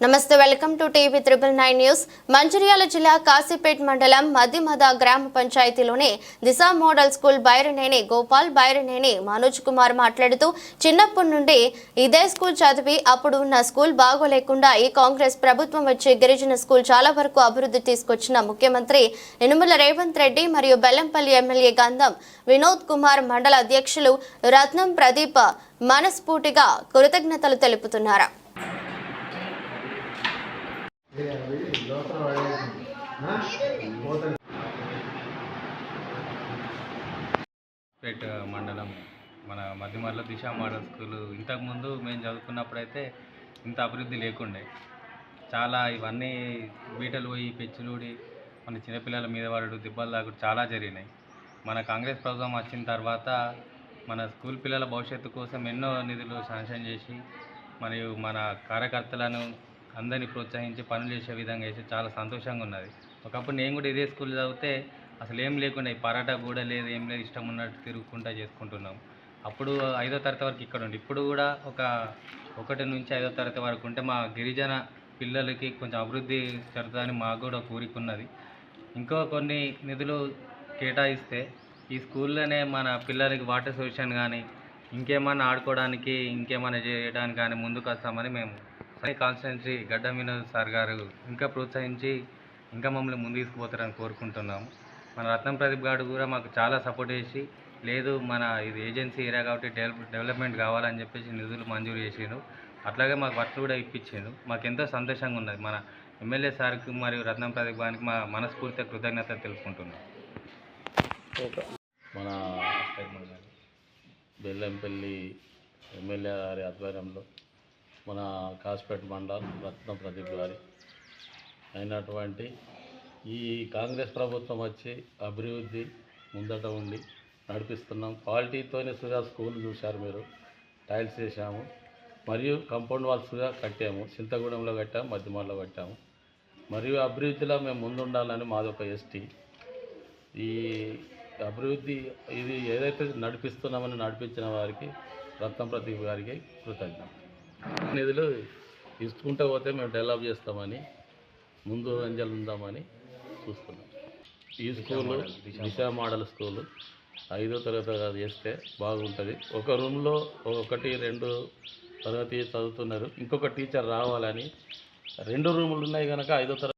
నమస్తే welcome to TV triple nine news. Mancherial జిల్లా కాశీపేట్ మండలం మద్దిమద గ్రామ పంచాయతీలోని దిశ మోడల్ స్కూల్ బైరనేని గోపాల్ బైరనేని మనోజ్ కుమార్ మాట్లాడుతూ చిన్నప్పటి నుండి ఇదే స్కూల్ చదివి అప్పుడు ఉన్న స్కూల్ బాగోలేకుండా ఈ కాంగ్రెస్ ప్రభుత్వం వచ్చి గిరిజన స్కూల్ చాలా వరకు అభివృద్ధి తీసుకొచ్చిన ముఖ్యమంత్రి యనుమల రేవంత్ రెడ్డి మరియు బెల్లంపల్లి ఎమ్మెల్యే గంధం వినోద్ కుమార్ మండల అధ్యక్షులు రత్నం ప్రదీప్ మనస్ఫూర్తిగా కృతజ్ఞతలు తెలుపుతున్నారు. పేట్ మండలం మన మధ్యమర్ల దిశ మోడల్ స్కూల్. ఇంతకుముందు మేము చదువుకున్నప్పుడైతే ఇంత అభివృద్ధి లేకుండే. చాలా ఇవన్నీ బీటలు పోయి పెచ్చులూడి మన చిన్నపిల్లల మీద పడడు దెబ్బలు తాగుడు చాలా జరిగినాయి. మన కాంగ్రెస్ ప్రభుత్వం వచ్చిన తర్వాత మన స్కూల్ పిల్లల భవిష్యత్తు కోసం ఎన్నో నిధులు శాంక్షన్ చేసి మరియు మన కార్యకర్తలను అందరినీ ప్రోత్సహించి పనులు చేసే విధంగా అయితే చాలా సంతోషంగా ఉన్నది. ఒకప్పుడు నేను కూడా ఇదే స్కూల్ చదివితే అసలు ఏం లేకుండా ఈ పరాటా కూడా లేదు ఏం లేదు ఇష్టం ఉన్నట్టు తిరుగుకుంటా చేసుకుంటున్నాం. అప్పుడు ఐదో తరగతి వరకు ఇక్కడ ఉండి. ఇప్పుడు కూడా ఒక ఒకటి నుంచి ఐదో తరగతి వరకు ఉంటే మా గిరిజన పిల్లలకి కొంచెం అభివృద్ధి జరుగుతుందని మాకు కూడా కోరిక ఉన్నది. ఇంకో కొన్ని నిధులు కేటాయిస్తే ఈ స్కూల్లోనే మన పిల్లలకి వాటర్ సొల్యూషన్ కానీ ఇంకేమన్నా ఆడుకోవడానికి ఇంకేమైనా చేయడానికి కానీ ముందుకు వస్తామని మేము కాన్స్టిట్యున్సీ గడ్డ వినోద్ సార్ గారు ఇంకా ప్రోత్సహించి ఇంకా మమ్మల్ని ముందు తీసుకుపోతారని కోరుకుంటున్నాము. మన రత్నం ప్రదీప్ గారు కూడా మాకు చాలా సపోర్ట్ చేసి లేదు మన ఇది ఏజెన్సీ ఏరియా కాబట్టి డెవలప్ డెవలప్మెంట్ కావాలని చెప్పేసి నిధులు మంజూరు చేసిండు. అట్లాగే మాకు వర్క్లు కూడా ఇప్పించిండు. మాకు ఎంతో సంతోషంగా ఉన్నది. మన ఎమ్మెల్యే సార్కి మరియు రత్నం ప్రదీప్ గారికి మా మనస్ఫూర్తిగా కృతజ్ఞత తెలుపుకుంటున్నాం. మన బెల్లంపల్లి ఎమ్మెల్యే గారి ఆధ్వర్యంలో మన కాస్పేట మండలం రత్న ప్రదీప్ గారి అయినటువంటి ఈ కాంగ్రెస్ ప్రభుత్వం వచ్చి అభివృద్ధి ముందట ఉండి నడిపిస్తున్నాం. క్వాలిటీతోనే సుగా స్కూల్ చూశారు మీరు. టైల్స్ వేసాము మరియు కంపౌండ్ వాల్స్గా కట్టాము. చింతగూడెంలో కట్టాము మధ్యమాల్లో కట్టాము. మరియు అభివృద్ధిలో మేము ముందుండాలని మాదొక ఎస్టీ. ఈ అభివృద్ధి ఇది ఏదైతే నడిపిస్తున్నామని నడిపించిన వారికి రత్నం ప్రదీప్ గారికి కృతజ్ఞత నిధులు ఇసుకుంటూ పోతే మేము డెవలప్ చేస్తామని ముందు అంజలు ఉందామని చూస్తున్నాం. ఈ స్కూలు దిశ మోడల్ స్కూలు ఐదో తరగతి చేస్తే బాగుంటుంది. ఒక రూమ్లో ఒకటి రెండు తరగతి చదువుతున్నారు. ఇంకొక టీచర్ రావాలని రెండు రూములు ఉన్నాయి కనుక ఐదో తరగతి